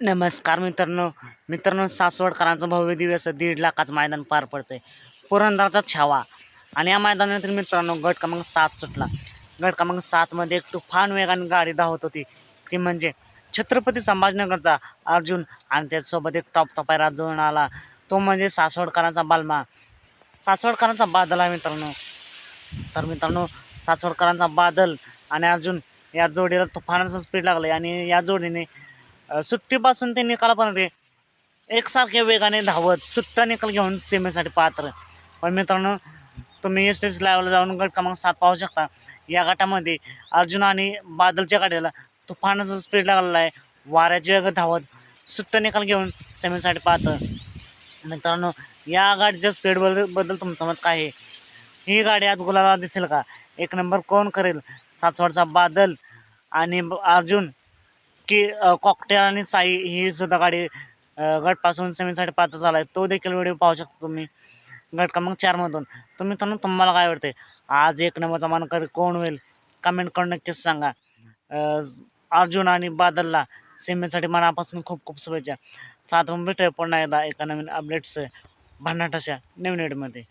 नमस्कार मित्रांनो. मित्रांनो सासवडकरांचं भव्य दिव्य असं दीड लाखाचं मैदान पार पडतंय. पुरंदरचा छावा. आणि या मैदानातील मित्रांनो गट क्रमांक सात सुटला. गट क्रमांक सातमध्ये एक तुफान वेगाने गाडी धावत होती. ती म्हणजे छत्रपती संभाजीनगरचा अर्जुन आणि त्याच्यासोबत एक टॉपचा पायरा जुळून आला. तो म्हणजे सासवडकरांचा बालमा. सासवडकरांचा बादल आहे मित्रांनो. तर मित्रांनो सासवडकरांचा बादल आणि अर्जुन या जोडीला तुफानाचं स्पीड लागलं आणि या जोडीने सुट्टीपासून ते निकालापर्यंत एकसारख्या वेगाने धावत सुट्टा निकाल घेऊन सीमेसाठी पात्र पण मित्रांनो तुम्ही एस टी लाईव्हला जाऊन गट क्रमांक सात पाहू शकता. या गटामध्ये अर्जुन आणि बादलच्या गाडीला तुफानाचं स्पीड लागलेला आहे. वाऱ्याच्या वेगात धावत सुट्टा निकाल घेऊन सेमीसाठी पात्र मित्रांनो या गाडीच्या स्पीडबद्दल बद्दल तुमचं मत काय आहे? ही गाडी आज गुलाला दिसेल का? एक नंबर कोण करेल? सासवडचा बादल आणि ब- अर्जुन की कॉकटेल आणि साई ही सुद्धा गाडी गटपासून सेमीसाठी पात्र झाला आहे तो देखील व्हिडिओ पाहू शकता तुम्ही. गट क्रमांक चारमधून तर मित्रांनो तुम्हाला काय वाटते आज एक नंबरचा मानकरी कोण होईल? कमेंट करून नक्कीच सांगा. अर्जुन आणि बादलला सेमीसाठी मनापासून खूप खूप शुभेच्छा. सात भेटूया पुन्हा एकदा एका नवीन अपडेट्स भन्नाट नवीन एडमध्ये